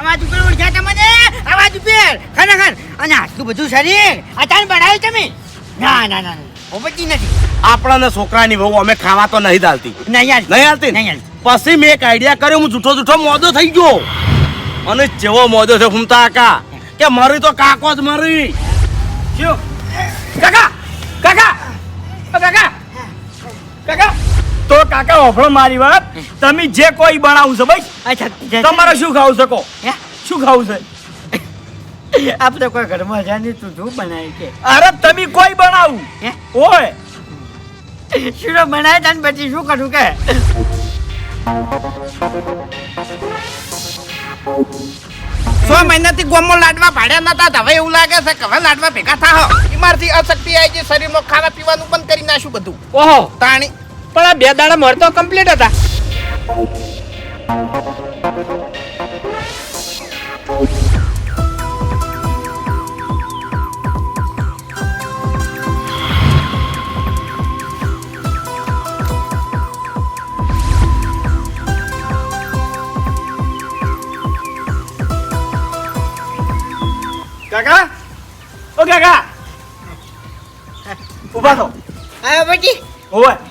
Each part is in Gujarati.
અવાજ ઉપર ઓળખ્યા તમને? અવાજ ઉપર. ખરેખર. અને આટલું બધું શરીર અચાન બનાવ્યું તમે? ના ના ના ઓબતી નથી. આપણાને છોકરાની બહુ અમે ખાવા તો નહીં દાલતી. નહીં નહીં હાલતી? નહીં. પછી મેં એક આઈડિયા કર્યો હું જૂઠો જૂઠો મોદો થઈ ગયો. અને જેવો મોદો છે ઘૂમતા કાકા કે મરી તો કાકો જ મરી. શું? કાકા કાકા કાકા કાકા. તો કાકા ઓફળો મારી વાત. તમે જે કોઈ બનાવું છો ભાઈ તમારે શું ખાવું શકો શું ખાવું છે? આપણે કોઈ ઘરમાં છે નહીં તું શું બનાવી કે? અરે તમે કોઈ બનાવું? ઓય. શીરો બનાવે તને પછી શું કરું કે? સો મહિનાથી ગોમમાં લાડવા ભાડ્યા નતા હવે એવું લાગે છે કે હવે લાડવા ભેગા થાહો. બીમારથી અશક્તિ આવી ગઈ શરીરમાં ખાવા પીવાનું બંધ કરી નાખ્યું બધું. ઓહો. તાણી પણ આ બે દાડા મળતો કમ્પ્લીટ હતા. કાકા? ઓ કાકા! ઊભા થો. હા પછી ઓય હે પ્રભુ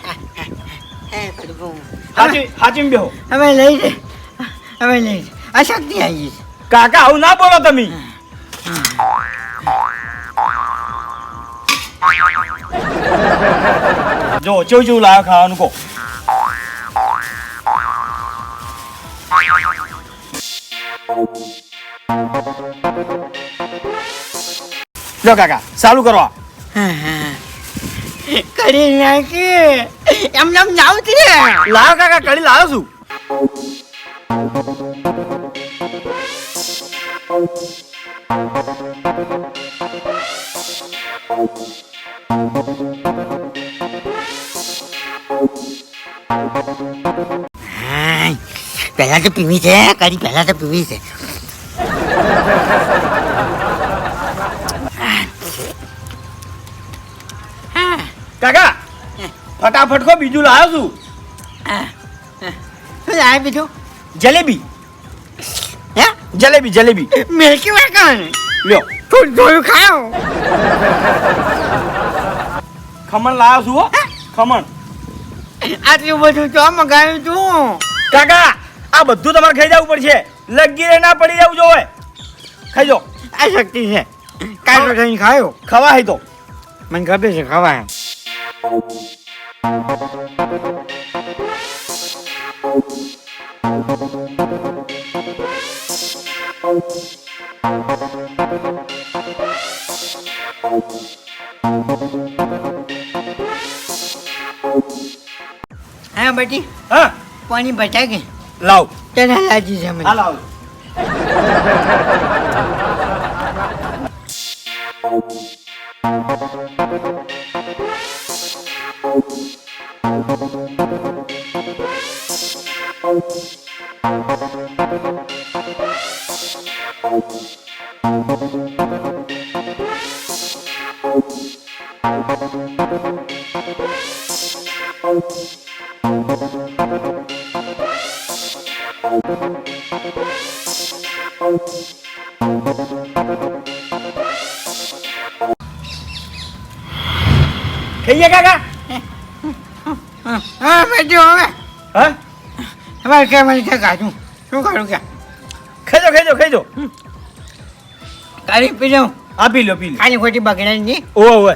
હાચી હાચી બેહો હવે લઈ લે હવે લઈ લે અશક્તિ આવી. કાકા આવું ના બોલો તમે જો ચેવું ચેવું લાવ્યો ખાવાનું કહો લો કાકા ચાલુ કરો આ. કરી નાખી એમ નામ જાવ રે લાવો કાકા કડી લાવ છું. પહેલા તો પીવી છે કડી પહેલા તો પીવી છે. કાકા ફટાફટ કો બીજું લાવ્યો છું. શું લાવે બીજું? જલેબી. હે? જલેબી જલેબી. મેલકી વાકણ લ્યો. થોડું થોડું ખાઓ ખમણ લાવ્યો છું હો. ખમણ. આટલું બધું તો મગાવ્યું તું. કાકા આ બધું તમારે ખાઈ જવું પડશે. લગીરે ના પડી જવું જોવે ખાઈ જો આ શક્તિ છે. કાંઈ તો થઈને ખાયો. ખવા હે તો. મને ખબર છે ખવાય. હા બટી. હા. પાણી બચા કે લાવ. તને લાજી છે મને. લાવ. Thank ખાઈ હા? તમારે કે મને કે કાઢું શું કાઢું કે ખેજો ખેજો ખાઈ જો ખાઈ જો તારી પી જાઉં પી લો પી લો. ખાલી ખોટી બગડાય નહીં ઓવે ઓવે.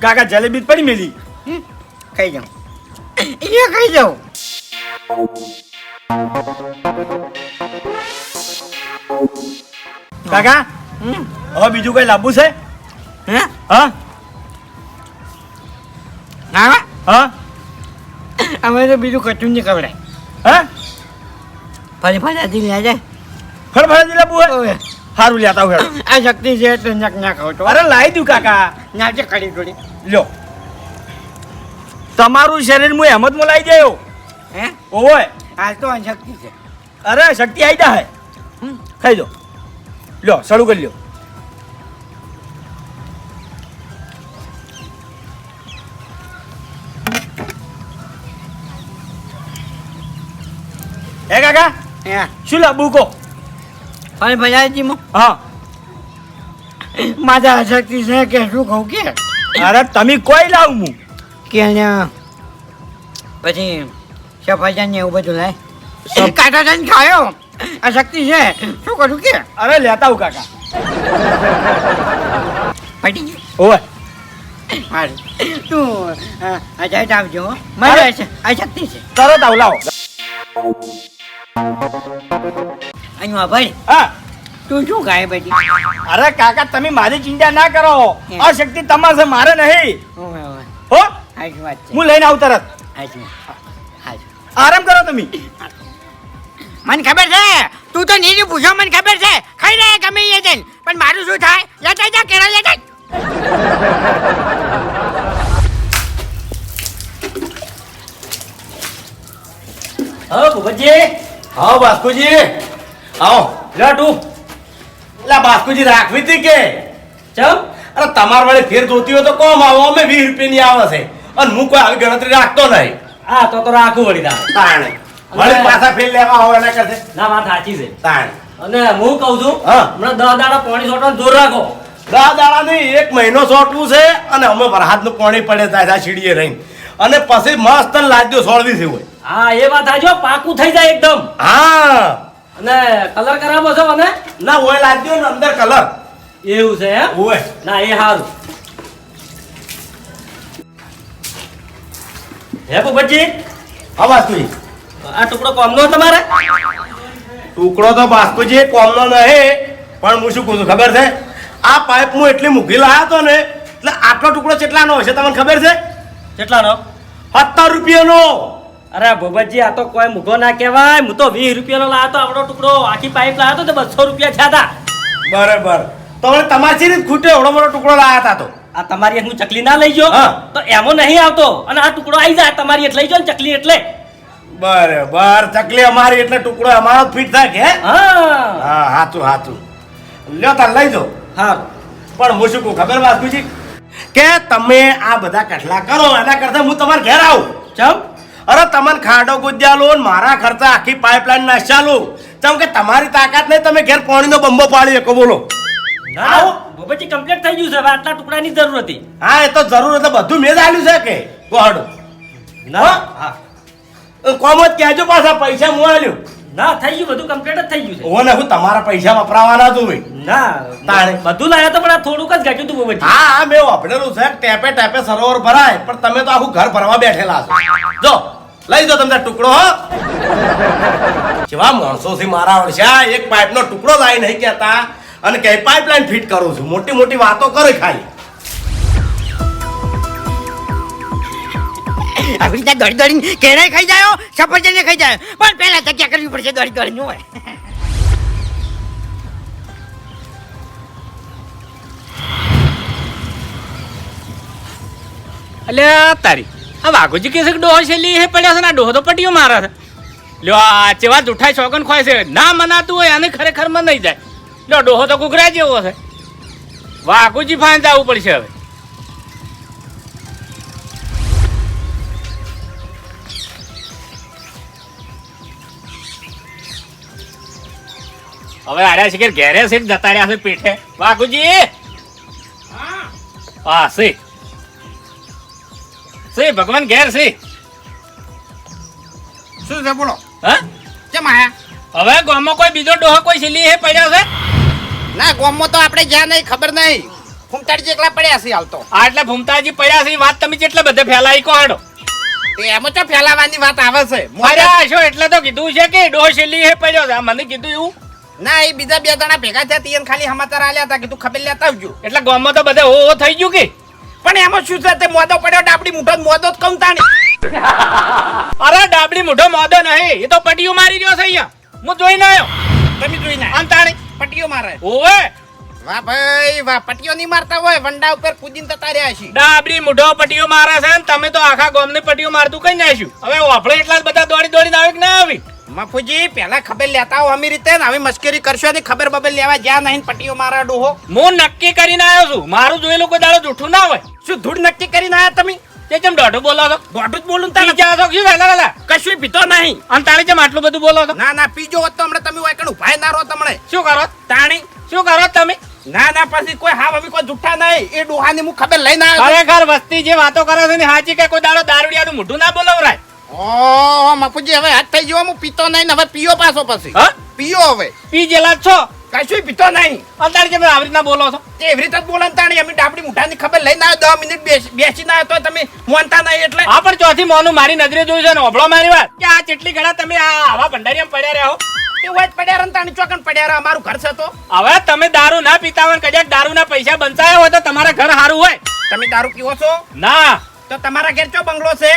કાકા જલેબી પડી મેલી. ખાઈ જાઉં. એ ખાઈ જાઉં. કાકા? હવે બીજું કઈ લાંબુ છે? હે હા હા હા અમે તો બીજું કશું નહીં ખવડાય હા ફરી ફરી લે જાય ફળફળાજી લાવવું હોય ઓવે સારું લેતા હું આ શક્તિ છે તો નક ના ખાવ તો અરે લાવી દઉં કાકા ના છે ખડી થોડી લ્યો તમારું શરીર હું એમ જ મોલાઈ ગયો હે ઓય આ તો શક્તિ છે અરે શક્તિ આવી જાય ખાઈ દો લો શરૂ કરી લ્યો કાકા? હે. શું લાવવું કહો પણ ભલાજીમાં હા. માતા શક્તિ છે કે શું કહું કે? અરે તમે કોઈ લાવું હું? કે પછી સફરજન ને એવું બધું લાય. કાંટા જઈને ખાયો. આ શક્તિ છે. શું કરું કે? અરે લેતા આવું કાકા. પડી ગયું. ઓય મારું. તું અજાય આવજો હો. મારે અશક્તિ છે. તરત આવ લાવો. અહીંયા ભાઈ હા. તું શું ખાય પછી અરે કાકા તમે મારી ચિંતા ના કરો. આ શક્તિ તમારે મારે નહીં. હો? સાચી વાત છે. હું લઈને આવું તરત. આરામ કરો તમે. મને ખબર છે તું તો નીચે પૂછો મને ખબર છે. ખાઈ લે ગમે એ જઈને. પણ મારું શું થાય? લેતા જા કેળા લેતા હા ભૂપતજી. હા બાસ્કુજી. આવો. લે તું લે બાસ્કુજી રાખવી હતી કે? ચમ? અરે તમાર વડે ફેર જોતી હોય તો કોમ આવો અમે વીસ રૂપિયાની આવે છે. અને હું કોઈ આવી ગણતરી રાખતો નહીં. હા તો તો રાખું વળી તારે. તાણે. વળી પાછા ફેર લેવા આવો એના કરશે. ના વાત સાચી છે. તાણે. અને હું કહું છું. હમણાં દસ દાડા પાણી સોટો જોર રાખો. દસ દાડા નહીં એક મહિનો સોટવું છે અને અમે વરસાદનું પાણી પડે થાય છીડીએ રહી રહીને. અને પછી મસ્ત લાદ્યો સોળવી થયું હોય. હા એ વાત આજો પાકું થઈ જાય એકદમ. હા. અને કલર કરાવો છો અને ના હોય લાદ્યો ને અંદર કલર. એવું છે એમ? ઓય ના એ સારું હે ભૂપતજી? હા બાસ્કુજી આ ટુકડો કોમનો તમારે? ટુકડો તો બાસ્કુજી કોમનો નહીં પણ હું શું કહું છું ખબર છે? આ પાઇપ હું એટલી મૂકી લાવ્યો હતો ને એટલે આટલો ટુકડો કેટલાનો હશે તમને ખબર છે? કેટલાનો? સત્તર રૂપિયાનો. અરે ભોબતજી આ તો કોઈ મૂકો ના કહેવાય. હું તો વીસ રૂપિયાનો લાવ્યો તો આપણો ટુકડો. આખી પાઇપ લાવ્યો તો બસો રૂપિયા થયા હતા. બરાબર. તો હવે તમારી રીત ખૂટે એવડો મોટો ટુકડો લાવ્યા હતા તો? આ તમારી હું ચકલી ના લઈ જો. તો એમો નહીં આવતો. અને આ ટુકડો આવી જાય તમારી એટલે લઈ જો ને ચકલી એટલે. બરાબર. ચકલી અમારી એટલે ટુકડો અમારો ફીટ થાય કે હા? હા. હાચું હાચું. લ્યો તાર લઈ જો હા પણ હું શું કહું ખબર બાસ્કુજી કે તમે આ બધા કટલા કરો એના કરતા હું તમારે ઘેર આવું. ચમ? અરે તમને ખાડો ગુજ્જાલો ને મારા ખર્ચા આખી પાઇપલાઇન લો કેમ કે તમારી તાકાત નહીં તમે ઘેર પાણીનો બંબો પાડી શકો બોલો. ના. ભૂપતજી કમ્પ્લીટ થઈ ગયું છે હવે આટલા ટુકડાની જરૂર હતી. હા એ તો જરૂર એટલે બધું મેં જ આલ્યું છે કે? ગોહડો ના હા? કોમ જ કહેજો પાછા પૈસા હું આલ્યું. ના થઈ ગયું બધું કમ્પ્લીટ જ થઈ ગયું છે. ઓને હું તમારા પૈસા વપરાવાના જ હોય ના તાણે. બધું લાયા તો પણ આ થોડુંક જ ગાંઠ્યું તું ભૂપતજી હા હા મેં વાપરેલું છે ટેપે ટેપે સરોવર ભરાય પણ તમે તો આખું ઘર ભરવા બેઠેલા છો. જો લઈ જાઓ તમને ટુકડો હો. જેવા માણસો થી મારા વર્ષા એક પાઇપનો ટુકડો લાવી નહીં કહેતા. અને કે પાઇપલાઇન ફિટ કરું છું. મોટી મોટી વાતો કરે ખાલી. આવી રીતે દોડી દોડીને કેળાય ખાઈ જાય સફરજને ખાઈ જાય. પણ પહેલા જગ્યા કરવી પડશે દોડી દોડીને હોય અલ્યા તારી. આ વાઘોજી કે છે કે ડોહો છેલ્લી હે પડ્યા છે ને ડોહો તો પટીઓ મારા છે. લ્યો આ ચેવા જૂઠાઈ શોકન ખોય છે. ના મનાતું હોય આને ખરેખર મનાઈ જાય. લ્યો ડોહો તો કુકરા જેવો છે. વાઘુજી ફાઈન જવું પડશે હવે. હવે આર્યા છે કે ઘેરે છે જતા રહ્યા છે પીઠે. વાઘુજી! હા. છે છે ભગવાન ઘેર શ્રી શું છે બોલો. હા? કેમ આયા? હવે ગામમાં કોઈ બીજો ડોહો કોઈ સિલી હે પડ્યો છે? ના ગોમમાં તો આપણે જ્યાં નહીં ખબર નહીં. ફૂમતાજી એકલા પડ્યા છે હાલ તો. આ એટલે ફૂમતાજી પડ્યા છે વાત તમે જેટલે બધે ફેલાઈ કો હાડો. એમાં તો ફેલાવાની વાત આવે છે. મારા હશો એટલે તો કીધું છે કે ડોહો સિલી હે પડ્યો છે? મને કીધું એવું. ના એ બીજા બે જણા ભેગા થયા તી ખાલી સમાચાર આલ્યા હતા કીધું ખબર લેતા આવજો. એટલે ગામમાં તો બધે હો થઈ ગયું કે? પણ એમાં શું છે? તે મોદો પડ્યો ડાબડી મુઠો ને મોદો જ કમ તાણી. અરે ડાબડી મુઠો મોદો નહીં. એ તો પટીઓ મારી રહ્યો છે અહીંયા. હું જોઈને આવ્યો તમે જોઈ ના. અંતાણી પટીઓ મારે. ઓવે. વાહ ભાઈ વાહ પટીઓ નહીં મારતા હોય. વંડા ઉપર કૂદીને તતા રહ્યા છે ડાબડી મોઢો પટીઓ મારે છે ને તમે તો આખા ગામની પટીઓ મારતું કઈ નાખ્યું? હવે આપણે એટલા જ બધા દોડી દોડીને આવી કે ના આવી? મફુજી પહેલા ખબર લેતા હો અમી રીતે ને મશ્કરી કરશો ને ખબર બબર લેવા જ્યાં નહીં પટીઓ મારા ડોહો. હું નક્કી કરીને આવ્યો છું. મારું જોયેલું કોઈ દાડો જૂઠું ના હોય. શું ધૂળ નક્કી કરીને આવ્યા તમે? તે કેમ દોઢું બોલો છો? દોઢું જ બોલું તા ત્રીજા છો? શું વેલા વેલા કશું પીતો નહીં. અને તારે જેમ આટલું બધું બોલો છો? ના ના પીજો હોત તો હમણાં તમે વાયકણ ઉભાય ના રહો તમને શું કરો? તાણી. શું કરો તમે? ના ના પછી કોઈ હા હવે કોઈ જુઠ્ઠા નહીં. એ ડોહાની હું ખબર લઈને આવ્યો ખરેખર વસ્તી જે વાતો કરે છે ને હાચી કે કોઈ દાડો દારૂડિયાનું મોઢું ના બોલવરાય? ઓ મફુજી હવે હાથ થઈ ગયો હું પીતો નહીં હવે પીયો પાછો પછી. હા? પીયો હવે. પી જેલા છો? કશું પીતો નહીં. અત્યારે જેમ આવી રીતના બોલો છો? તે એવી રીતે જ બોલે ને તાણી અમે ડાબડી મુઠાની ખબર લઈને આવ્યો દસ મિનિટ બેસી ના તો તમે મોનતા નહીં એટલે. આ પણ ચોથી મોનું મારી નજરે જોયું છે ને ઓભળો મારી વાત. કે આ ચેટલી ઘડા તમે આ આવા ભંડારીમાં પડ્યા રહ્યા હો? એ વાત પડ્યા રહે તાણી ચોકન પડ્યા રહે અમારું ઘર છે તો. હવે તમે દારૂ ના પીતા હોય ને કદાચ દારૂના પૈસા બંચાયા હોય તો તમારા ઘર સારું હોય. તમે દારૂ પીવો છો? ના. તો તમારા ઘેર ચો બંગલો છે?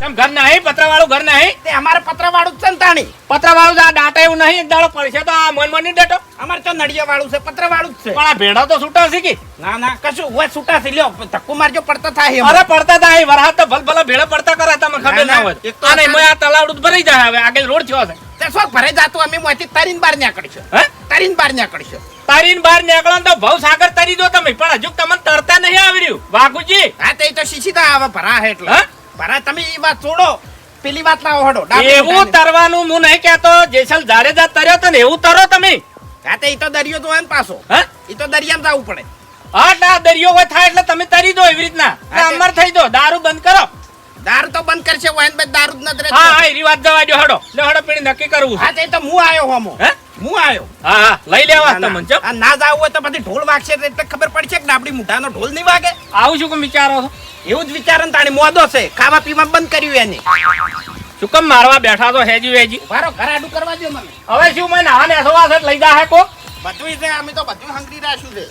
તેમ ઘર નહીં પતરાવાળું ઘર નહીં? તે અમારે પત્ર વાળું જ સંતાણી તાણી. આ ડાટા એવું નહીં એક દાડો પડશે તો આ મન મની ડેટો. અમારે તો નડિયા વાળું છે પત્ર વાળું જ છે. પણ આ ભેડા તો છૂટા શીખી ના ના કશું હોય છૂટા છે લ્યો ધક્કો મારજો પડતા થાય અરે પડતા થાય અહીં તો ભલ ભલે ભેડા પડતા કરે તમને ખબર ના, હોય. એક તો નહીં, આ તલાવડું ભરાઈ જાય હવે આગળ રોડ થયો છે તે શું ભરે જાતું અમે મોથી તરીને બાર નીકળશું. હે? તરીન બાર નીકળશો. તારીને બહાર નીકળો તો ભવ સાગર તરી દો તમે. પણ હજુ તમને તરતા નહીં આવી રહ્યું. વાઘુજી. હા તે તો શીશીદા આવે ભરા એટલે. ભરા તમે એ વાત છોડો. પેલી વાત ના ઓહડો. એવું તરવાનું હું નહીં કહેતો. જેસલ જાડેજા તર્યો તો ને એવું તરો તમે. હા તે તો દરિયો તો પાછો. હા? એ તો દરિયામાં જવું પડે. હા દરિયો હોય થાય એટલે તમે તરી દો એવી રીતના. અમર થઈ દો. દારૂ બંધ કરો. દારૂ તો બંધ કરશે હોય ને ભાઈ દારૂ જ નથી હા એરી વાત જવા દો હડો. લે હડો પીણી નક્કી કરવું હા તે તો હું આવ્યો હોમો. હે? હું આવ્યો. હા હા લઈ લેવા તમને ના. ચો આ ના જાવ હોય તો પછી ઢોલ વાગશે એટલે ખબર પડશે કે આપડી મુઠાનો ઢોલ નહીં વાગે. આવું શું કેમ વિચારો છો? એવું જ વિચારન તાણી મોદો છે. ખાવા પીવા બંધ કર્યું એને. શું કેમ મારવા બેઠા તો હેજી હેજી મારો ઘર આડું કરવા દો મને. હવે શું મને નાવા નેસવા છે લઈ જા હે કો? બધું છે અમે તો બધું હંગરી રાખ્યું છે.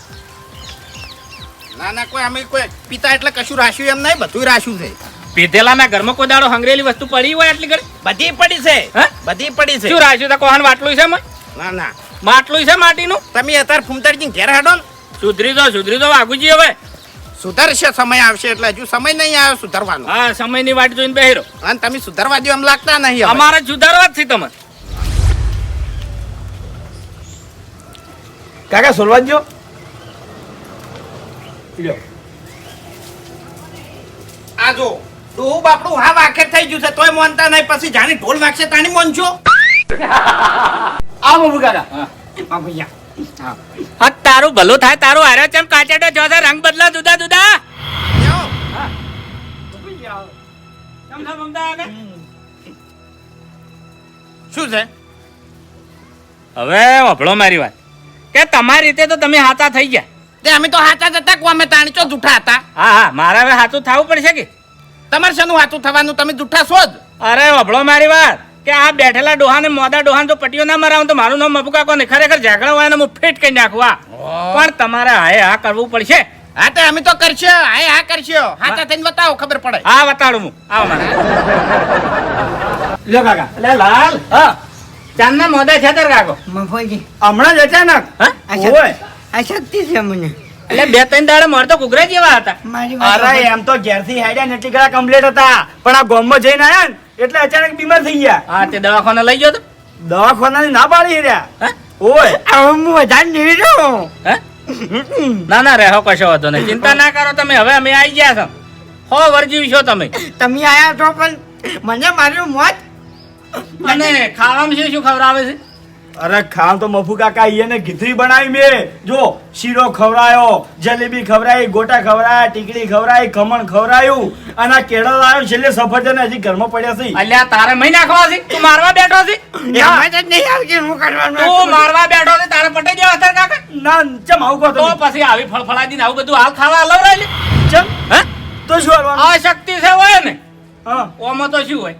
ના ના કોઈ અમે કોઈ પિતા એટલે કશું રાખ્યું એમ નહીં બધું રાખ્યું છે. પીધેલા ના ઘરમાં કોઈ દાડો હંગરેલી વસ્તુ પડી હોય એટલી ઘડી? બધી પડી છે. હા? બધી પડી છે. શું રાખ્યું? તો કોહન વાટલું છે મય? ના ના. માટલું છે માટીનું? તમે અત્યારે ફૂમતરજી ઘેર હાડો ને. સુધરી દો સુધરી દો વાઘુજી હવે. સુધરશે સમય આવશે એટલે હજુ સમય નહીં આવ્યો સુધરવાનો. હા સમયની વાટ જોઈને બેહીરો. અને તમે સુધરવા દો એમ લાગતા નહીં અમારે સુધારવા જ છે તમે કાકા સોલવા જો આ જો ડોહું બાપડું હા વાખેર થઈ ગયું છે તોય મોનતા નહીં. પછી જાણે ઢોલ વાગશે તાણી મોનજો. આ બાબુ કાકા હા ભૈયા હા. તારું ભલું થાય તારું હારે ચમ કાચેડો જો છે રંગ બદલા દુદા આગળ? શું છે? હવે વભળો મારી વાત. કે તમારી રીતે તો તમે હાતા થઈ ગયા. તે અમે તો હાતા જ હતા કોમે તાણી ચો જૂઠા હતા. હા હા મારે હવે હાથું થવું પડશે કે? તમારે શાનું વાતું થવાનું? તમે જુઠ્ઠા છો જ. અરે વભળો મારી વાત. કે આ બેઠેલા ડોહાને મોદા ડોહાને તો પટીઓ ના મરાવું તો મારું નામ મપુ કોને? ખરેખર ઝઘડા હોય ને હું ફેટ કરી નાખું આ પણ તમારે હાય હા કરવું પડશે. હા તો અમે તો કરશો. હા હા કરશો. તો થઈને બતાવો ખબર પડે. હા બતાડું હું. આવો મારે. લ્યો કાકા. લે લાલ. હા. ચાંદના મોદા છે તાર કાકો. મફોજી હમણાં જ અચાનક. હા? ઓય. આ શક્તિ છે મને. એટલે બે ત્રણ દાડે મળતો કુકરા જેવા હતા. અરે એમ તો ઘેરથી હેડ્યા નથી કડા કમ્પ્લીટ હતા. પણ આ ગામમાં જઈને આયા ને એટલે અચાનક બીમાર થઈ ગયા. હા તે દવાખાને લઈ ગયો તો? દવાખાનાની ના પાડી રહ્યા? ઓય. હું વધારે નહીં રહું હે? ના ના રહેવો કશો વાંધો નહીં. ચિંતા ના કરો તમે. હવે અમે આવી ગયા છો. હો વર્જી છો તમે. તમે આયા છો પણ મને મારું મોત. અને ખાવામાં શું શું ખવડાવે છે? અરે ખામ તો મફુ કાકા એને ખીચડી બનાવી મેં. જો શીરો ખવરાયો જલેબી ખવરાઈ ગોટા ખવરાયા ટીકડી ખવરાઈ ખમણ ખવરાયું અને આ કેળા લાવ્યો છેલ્લે સફરજન હજી ઘરમાં પડ્યા છે. અલ્યા તારે મહી નાખવા છે? તું મારવા બેઠો છે? નહીં આવતી હું કરવાનું તું મારવા બેઠો છે તારે પટાઈ દેવા તાર કાકા? ના ચમ આવું કહો તો પછી આવી ફળફળાદી ને આવું બધું હાલ ખાવા અલવરાય લે. ચમ? હે? તો શું કરવાનું આ શક્તિ છે હોય ને? હા. ઓમાં તો શું હોય?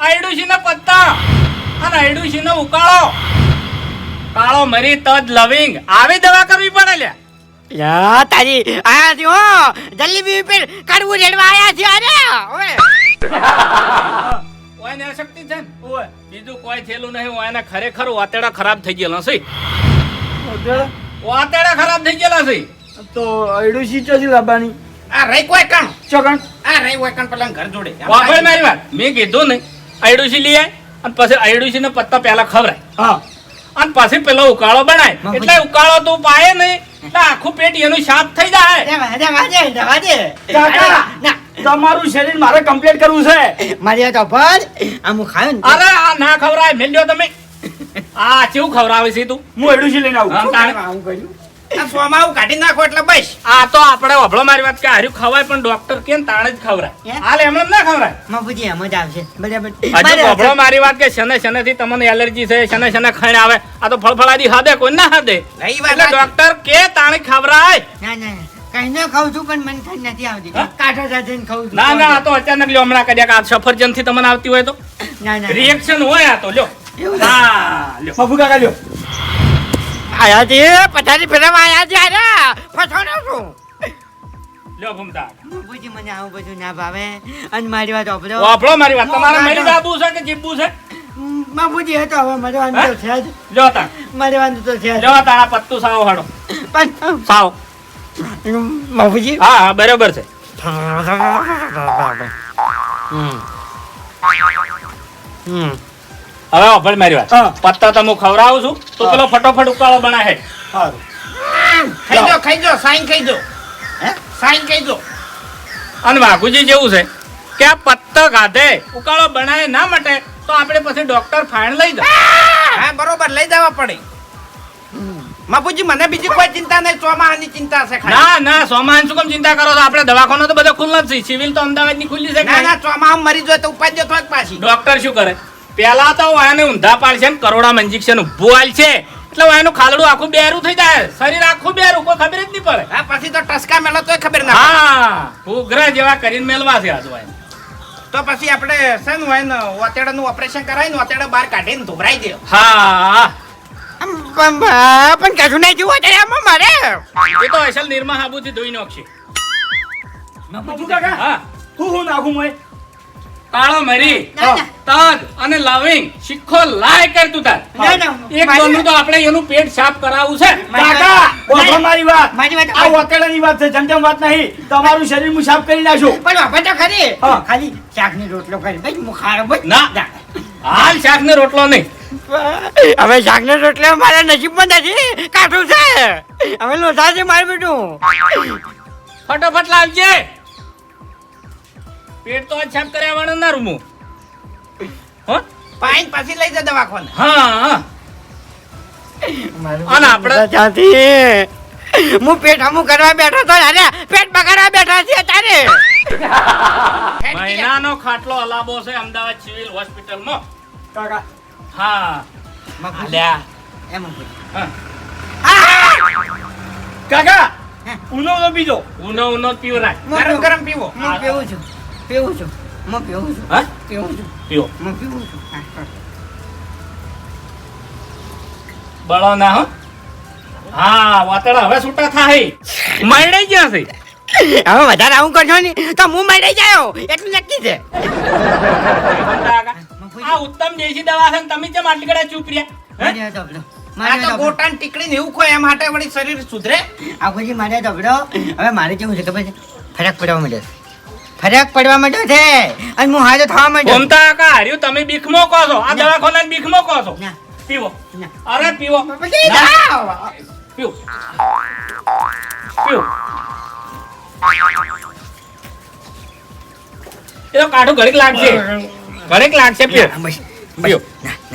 આઈડું છે ને પત્તા. અને નો ઉકાળો. કાળો મરી તજ લવિંગ. આવી દવા કરવી પડે લ્યા. યા તારી આયા થી હો. જલેબી પર કડવું રેડવા આયા છે અરે ઓય. ઓય ને શક્તિ છે ઓય બીજું કોઈ થયેલું નહીં ને ખરેખર વાતેડા ખરાબ થઈ ગયેલા છે. વાતેડા? ખરાબ થઈ ગયેલા છે. તો અડુસી ચોથી લાવવાની આ રહી કોઈ કણ? ચોકણ આ રે કોઈ કણ પેલા ઘર જોડે. વાપર મારી વાત? મેં કીધું નહીં. આયડુસી લઈ આય. અને પછી આયડુસી ને પત્તા પહેલા ખવરાય હા. અને પછી પેલો ઉકાળો બનાય. એટલે ઉકાળો તું પાય નહીં. એટલે આખું પેટ એનું સાફ થઈ જાય. દેવા દેવા દે દેવા દે કાકા! ના. તમારું શરીર મારે કમ્પ્લીટ કરવું છે. મારી તો ભર આમ હું ખાયું ને અરે આ ના ખવરાય મેલ્યો તમે. આ કેવું ખવરાવે છે તું? હું એડું લઈને આવું. હા, તાણે. આવું કર્યું. આ કાઢી નાખો એટલે બસ. આ તો આપણે વભળો મારી વાત કે હાર્યું ખવાય પણ ડોક્ટર કે તાણે જ ખવરાય? હાલ એમને ના ખવરાય? બાપુજી એમ જ આવશે. બરાબર. વભળો મારી વાત કે શને શને થી તમને એલર્જી છે શને શને ખાઈને આવે. આ તો ફળફળાદી હાદે કોઈ ના હાદે. એટલે ડોક્ટર કે તાણે ખવરાય? ના ના ના. ખાઉં છું પણ મને ખાઈ નથી આવતી. હા? સાથે ખાઉં છું. ના ના આ તો અચાનક લ્યો હમણાં કર્યા આ સફરજનથી તમને આવતી હોય તો. ના ના રિએક્શન હોય આ તો લ્યો. હા લ્યો. મફુ કાકા લ્યો. આયા છે આયા છે અરે ફસવાનો છું. લ્યો ભૂમતા. બાપુજી મને આવું બધું ના ભાવે. અને મારી વાત ઓપડો વભળો મારી વાત. તમારે મરી દાબુ છે કે જીબુ છે? બાપુજી હતો હવે મારે વાંધો તો છે જ. લ્યો તાણ મારે વાંધો તો છે લ્યો તાણ આ પત્તું સાવ હાડો. સાવ. બાપુજી હા હા બરાબર છે. હવે ઓફર મારી વાત. પત્તા તો હું ખવડાવું છું. તો પેલો ફટોફટ ઉકાળો બનાવે. ખાઈ દો ખાઈ દો સાઈન ખાઈ દો સાઈન ખાઈ દો અને વાઘુજી જેવું છે કે આ પત્તા ખાધે. ઉકાળો બનાવે ના માટે તો આપણે પછી ડોક્ટર ફાઇન લઈ જાય હા બરોબર લઈ જવા પડે. બાપુજી મને બીજી કોઈ ચિંતા નહીં ચોમાહાની ચિંતા છે. ના ના સોમાન શું કેમ ચિંતા કરો છો? આપણે દવાખાનો તો બધા ખુલ્લા જ છે. સિવિલ તો અમદાવાદની ખુલ્લી છે ના ના ચોમાહા મરી જાય તો ઉપાડ્યો તો થોડાક પાછી. ડોક્ટર શું કરે? પેલા તો વાયને ઊંધા પાડશે ને કરોડા ઇન્જેક્શન ઉભું હાલ છે. એટલે વાયનું ખાલડું આખું બેરું થઈ જાય. શરીર આખું બેરું કોઈ ખબર જ નહીં પડે. હા પછી તો ટસકા મેલો તોય ખબર ના હા ભૂગરા જેવા કરીને મેલવા છે આજ એને. તો પછી આપણે છે ને હોય ને વાતેડાનું ઓપરેશન કરાવી ને વાતેડા બહાર કાઢીને ધોબરાઈ દે. હા. પણ પણ કશું નહીં જોવું ત્યારે આમાં મારે. એ તો અસલ નિર્મા હાબુથી ધોઈ નાખશે. હા. હું હું નાખું મોય કાળો મરી. ના, ના. તજ અને લવિંગ શીખો લાય કર તું તાર. ના, ના, એક મારી તો આપણે એનું પેટ સાફ કરાવવું છે. કાકા! ઓછો મારી વાત. મારી વાત આ વકડાની વાત છે જમજમ વાત નહીં. તમારું શરીર હું સાફ કરી નાખું. પણ બાપા તો ખરી. ખાલી શાકની રોટલો કરી. ભાઈ હું ખારો ના. હાલ શાક ને રોટલો નહીં. હવે શાકનો રોટલો મારા નસીબમાં નથી. કાઠું છે. હવે લોસા છે મારું બેટું ફટોફટ લાવજે. પેટ તો આજ સાફ કર્યા વાળા ના રૂમો. હો? પાઈન પાછી લઈ જા દવાખાને. હા હા. અને આપણે- ત્યાંથી હું પેટ હમું કરવા બેઠો તો અરે પેટ બગાડવા બેઠા છે તારે. મહિનાનો ખાટલો અલાબો છે અમદાવાદ સિવિલ હોસ્પિટલમાં. કાકા. હા. એમ કાકા ઉનો ઉનો બીજો ઉનો ઉનો પીવો રાખ ગરમ ગરમ પીવો. હું પીવું છું. પીવું છું. હું પીવું છું. હા? પીવું છું. પીવો હું પીવું છું. બળો ના હો. હા વાતડા હવે છૂટા થાય. મરડાઈ ગયા છે. હવે વધારે આવું કરશો ને તો હું મરડાઈ જાયો એટલું નક્કી છે. આ ઉત્તમ દેશી દવા છે તમે કેમ આટલી કડા ચૂપ રહ્યા? ગોટાન ટીકડી ને એવું કોઈ એમ માટે વળી શરીર સુધરે? આખોજી મારે દબડો હવે મારે કેવું છે ખબર છે? ફરક પડવા મળે છે. ફરક પડવા માંડ્યો છે. અને હું હાજર થવા માંડ્યો. ઘૂમતા કાકા હાર્યું તમે બીખમો કહો છો. આ દવાખાના બીખમો કહો છો. પીવો. અરે પીવો. પીવો. પીવો. એ તો કાઢું ઘડીક લાગશે. ઘડીક લાગશે પીવો.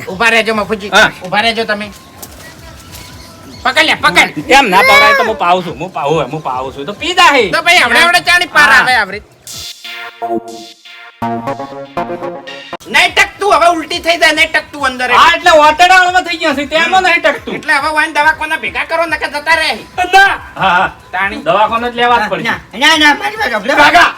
ઊભા રહેજો મફુજી. ઊભા રહેજો તમે. પકડ લે પકડ. એમ ના પકડાય તો હું પાવું છું. હું પાવું હું પાવું છું. તો પી હે તો ભાઈ હમણાં હમણાં ચાણી પાર આવે આવરી. નહીં ટકતું હવે ઉલટી થઈ જાય નહીં ટકતું અંદર હા એટલે વાતડાળમાં થઈ ગયા છે તેમાં નહીં ટકતું એટલે હવે વાઈન દવાખાના ભેગા કરો નકર જતા રહે. ના. હા હા. તાણી. દવાખાનો જ લેવા જ પડશે. ના ના ના મારી વાત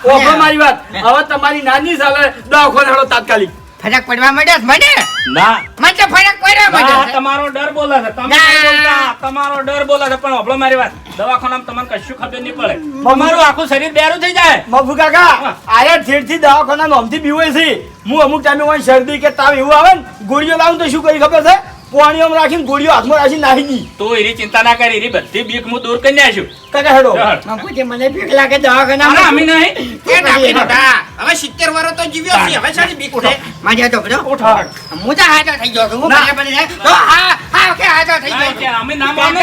ઓફો મારી વાત. હવે તમારી નાની સાલે દવાખાને હાલો તાત્કાલિક. ફરક પડવા મળ્યો મને? ના. મને તો ફરક પડવા ના, તમારો ડર બોલે છે. તમે બોલતા. તમારો ડર બોલે છે. પણ હોભળો મારી વાત. દવાખાનામાં તમને કશું ખબર નહીં પડે. તમારું આખું શરીર બેરું થઈ જાય. મફુ કાકા આયા ઠેઠથી દવાખાનામાં નોમથી બીવે છે હું અમુક ટાઈમે હોય શરદી કે તાવ એવું આવે ને ગોળીઓ લાવું તો શું કરી ખબર છે? પોણીઓમ રાખીને ગોળીઓ હાથમાં રાખીને નાખી દી. તો એની ચિંતા ના કરી એની બધી બીક હું દૂર કરી નાખ્યું કાકા હેડો. બાપુજી મને બીક લાગે દવાખાના અમે નહીં. એ ડાબડી નતા હવે સિત્તેર વર્ષ તો જીવ્યો છે હવે શાની બીક ઉઠે? માજે તો બરો ઉઠાડ હું તો હાજો થઈ ગયો છું હું ના. બને તો હા હા કે હાજો થઈ ગયો છે. અમે ના માનો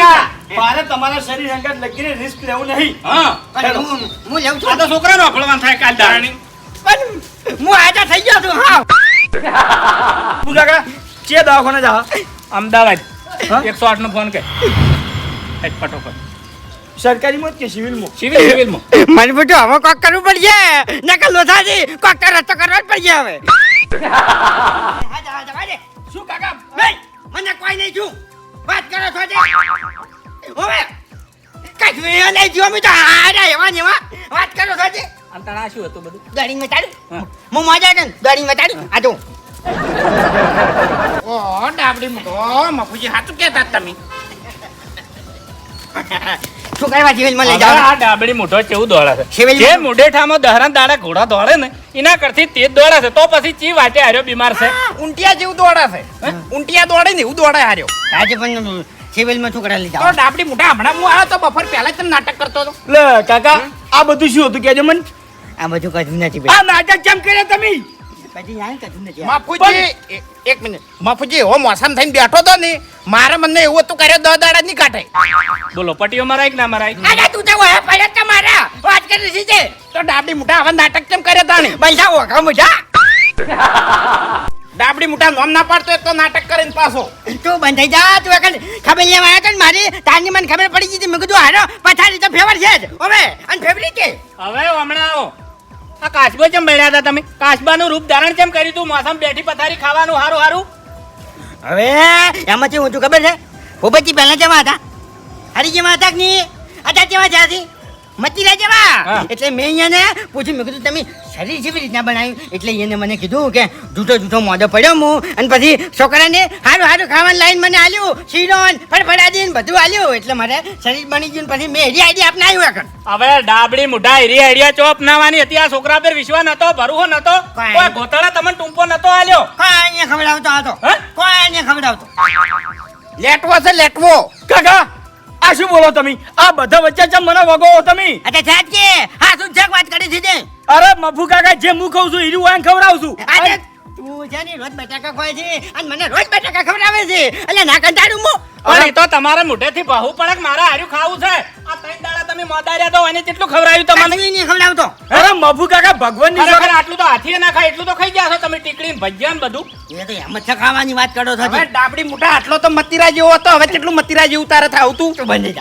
મારે તમારા શરીર અંગત લગીને રિસ્ક લેવું નહીં. હા. હું હું લેવું છું. તો છોકરાનો અફળવાન થાય કાલ દાડાની પણ હું હાજો થઈ ગયો છું હા. કાકા ચે દવાખાને જા. અમદાવાદ? એકસો આઠ નો ફોન કે ફટોફટ. સરકારીમાં કે સિવિલમાં? સિવિલ સિવિલમાં. મને બધું હવે કોક કરવું પડશે? નકલ લોથાજી કોક તો રસ્તો કરવો જ પડશે હવે. શું કાકા? નહીં મને કોઈ નહીં છું વાત કરો છો જે હવે કશું એ નહીં જો તો હારા એવા ને એવા. વાત કરો છો અંતણા શું હતું બધું? ગાડી માં ચાડું હું મજા છે ગાડી માં ચાડું આ જો ઓ ડાબડી મોટો મફુજી હાચું કહેતા તમે. શું કરવા જીવનમાં લઈ જાવ આ ડાબડી મોઢો કેવું દોડે છે? જે મુઢેઠામાં દહરા દાડા ઘોડા દોડે ને એના કરતી તે દોડે છે. તો પછી ચી વાટે હાર્યો બીમાર છે? ઊંટિયા જેવું દોડે છે. ઊંટિયા દોડે ને એવું દોડે હાર્યો. આજે પણ છોકરા લઈ જાવ ડાબડી મોટા હમણાં હું આવ્યો તો બફર પહેલા જ નાટક કરતો હતો. લે કાકા આ બધું શું હતું? કેજો મને. આ બધું કશું નથી આ નાટક કેમ કર્યા તમે? પછી જાય કશું નથી માફુજી એક મિનિટ. માફુજી એવો મોસમ થઈને બેઠો હતો ને મારે મને એવું હતું કર્યો દસ દાડા નહીં કાઢે. બોલો પટીઓ મરાય કે ના મરાય અરે તું તો વહે પડે જ તમારા. વાત કરી છે. તો ડાબડી મોટા હવે નાટક કેમ કર્યા તાણે? પૈસા ઓખા મુઠા. ડાબડી મોટા નોમ ના પાડતો તો નાટક કરીને પાછો. તું બંધાઈ જા તું એકલ ખબર લેવા આવ્યો તો મારી તારની મને ખબર પડી ગઈ. મેં કીધું હારો પથારી તો ફેવર છે જ. હવે અને ફેવરિટ કે? હવે હમણાં આવો. આ કાચબો કેમ બેડ્યા હતા તમે? કાચબાનું રૂપ ધારણ કેમ કર્યું તું? મોસમ બેઠી પથારી ખાવાનું હારું હારું. હવે એમાંથી હું તું ખબર છે? ભૂપતજી પહેલા જવા હતા? હરી કેવા હતા કે નહીં? અત્યારે કેવા જ્યાં હતી મતીરા બા. એટલે મેં અહીંયાને પૂછ્યું મેં કીધું તમે શરીર કેવી રીતના બનાવ્યું? એટલે એને મને કીધું કે જૂઠો જૂઠો મોઢો પડ્યો હું અને પછી છોકરાને હારું હારું ખાવાનું લાઈન મને આલ્યું શીરોન ને ફડફડાદી ને બધું આલ્યું. એટલે મારે શરીર બની ગયું પછી મેં હેરી આઈડી આપને આવ્યું આગળ. હવે ડાબડી મુઢા હેરી આઈડિયા ચોપ નાવાની હતી આ છોકરા પર વિશ્વાસ નતો ભરવો નતો. કોઈ ગોતળા તમને ટૂંપો નતો આલ્યો? કોઈ અહીંયા ખવડાવતો હતો કોઈ અહીંયા ખવડાવતો. લેટવો છે લેટવો. કાકા આ શું બોલો તમે? આ બધા વચ્ચે ચમ મને વગો તમે? અચ્છા સાહેબ કે હા શું જગ વાત કરી છે અરે મફુ કાકા જે હું કહું છું હીરું વાન ખવડાવું છું. તું છે ને રોજ બટાકા ખવાય છે અને મને રોજ બટાકા ખવડાવે છે. એટલે ના કંટાળું હું. પણ તો તમારા મુઢેથી બહુ પડે કે મારા હાર્યું ખાવું છે. આ ત્રણ દાડા તમે મોદાર્યા તો એને કેટલું ખવડાવ્યું તમને? તમને નહીં ખવડાવતો. અરે મફુ કાકા ભગવાનની આટલું તો હાથીએ ના ખાય એટલું તો ખાઈ ગયા છો તમે ટીકડી ને ભજીયા બધું. એ તો એમ જ ખાવાની વાત કરો છો હવે ડાબડી મોટા આટલો તો મતીરા જેવો હતો હવે કેટલું મતીરા જેવું તારે થાવ તું? તું બંધ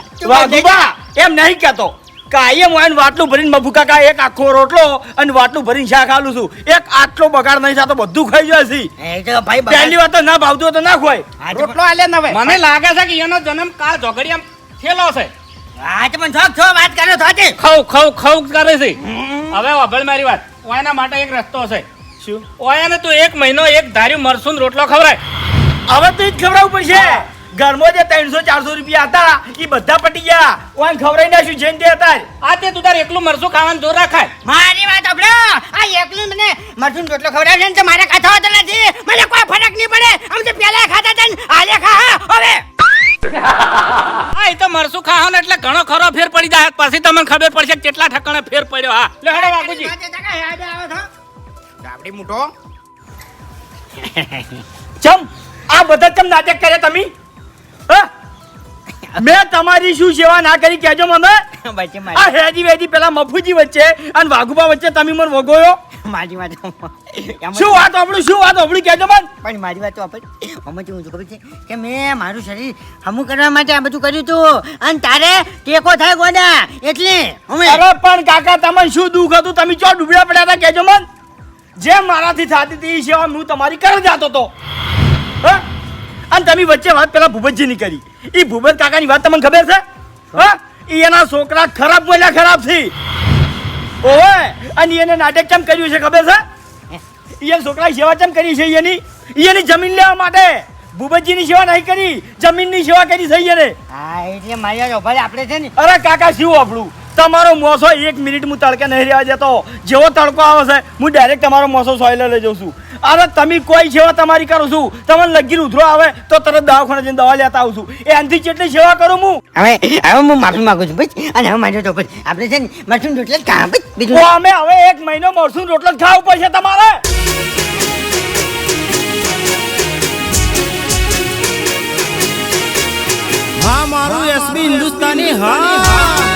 જા. એમ નહીં કહેતો. કાયમ હોય ને વાટલું ભરીને મફુ કાકા એક આખો રોટલો અને વાટલું ભરીને શાક આલું છું. એક આટલો બગાડ નહીં થતો બધું ખાઈ જાય છે. ભાઈ પહેલી વાત તો ના ભાવતું હોય તો ના ખોય રોટલો આલે ના ભાઈ મને લાગે છે કે એનો જન્મ કાળ ઝઘડિયામ થયેલો છે. આજ પણ છો છો વાત કરો છો તે ખવ ખવ ખવ કરે છે. હવે વાભળ મારી વાત. ઓયના માટે એક રસ્તો છે. શું? ઓયાને તું એક મહિનો એક ધાર્યું મરસું રોટલો ખવડાય. હવે તો જ ખવડાવવું પડશે. ઘરમાં જે ત્રણસો ચારસો રૂપિયા હતા એ બધા પટી ગયા. ઓન ખવડાઈ નાખ્યું જેમ તે હતા આ તે તું તાર એકલું મરસું ખાવાનું જોર રાખાય મારી વાત સાંભળો. આ એકલું મને મરચું રોટલો ખવડાવે છે ને મારે ખાતા હોતો નથી. મને કોઈ ફરક નહીં પડે. આમ તો પહેલા ખાતા હતા ને હાલે ખા હા, હવે. હા એ તો મરસું ખાવાનું એટલે ઘણો ખરો ફેર પડી જાય. પછી તમને ખબર પડશે કેટલા ઠકાણે ફેર પડ્યો. હા. લે હેડો બાપુજી. ડાબડી મોટો ચમ આ બધા ચમ નાટક કરે તમે? મેં તમારી શું સેવા ના કરી કેજો મને. આ હેજી વેજી પેલા મફુજી વચ્ચે અને વાઘુબા વચ્ચે તમે મને વગોયો. મારી વાત શું વાત આપણું શું વાત આપણું કેજો મને. પણ મારી વાત તો આપણે અમે શું ખબર છે કે મેં મારું શરીર હમું કરવા માટે આ બધું કર્યું હતું અને તારે ટેકો થાય ગોડા એટલે અમે અરે પણ કાકા તમને શું દુઃખ હતું? તમે ચો ડૂબ્યા પડ્યા હતા? કેજો મન. જે મારાથી થતી હતી એ સેવા હું તમારી કરી જતો હતો. હા? અને તમે વચ્ચે વાત પેલા ભૂપતજીની કરી. એ ભૂપત કાકાની વાત તમને ખબર છે? હા? એના છોકરા ખરાબ બોલ્યા ખરાબ છે. ઓવે! અને એને નાટક કેમ કર્યું છે ખબર છે? એ છોકરા સેવા કેમ કરી છે એની? એની જમીન લેવા માટે. ભૂપતજીની સેવા નહીં કરી. જમીનની સેવા કરી છે એને. હા એટલે મારી ભાઈ આપણે છે ને. અરે કાકા શું આપણું? તમારો મોસો એક મિનિટ હું તડકે નહીં રહેવા જતો. જેવો તડકો આવે છે હું ડાયરેક્ટ તમારો મોસો સોયલે લઈ જઉં છું. અરે તમે કોઈ સેવા તમારી કરું છું તમને લગી ઉધરો આવે તો તરત દવાખાને જઈને દવા લેતા આવું છું. એનાથી જેટલી સેવા કરું હું. હવે હવે હું માફી માંગુ છું ભાઈ અને હવે મારે તો આપણે છે ને મરસું રોટલો જ ખાવા બીજું અમે હવે એક મહિનો મરસું રોટલો જ ખાવું પડશે તમારે. હા મારું એસબી હિન્દુસ્તાની હા.